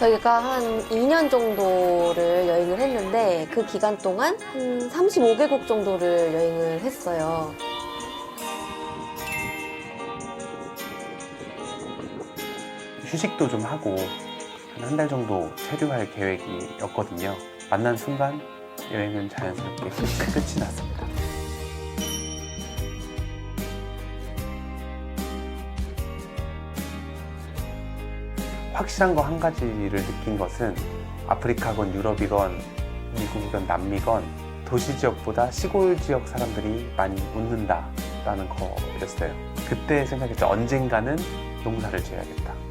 저희가 한 2년 정도를 여행을 했는데 그 기간 동안 한 35개국 정도를 여행을 했어요. 휴식도 좀 하고 한한달 정도 체류할 계획이었거든요. 만난 순간 여행은 자연스럽게 끝이 났습니다. 확실한 거 한 가지를 느낀 것은 아프리카건 유럽이건 미국이건 남미건 도시 지역보다 시골 지역 사람들이 많이 웃는다라는 거였어요. 그때 생각했죠. 언젠가는 농사를 지어야겠다.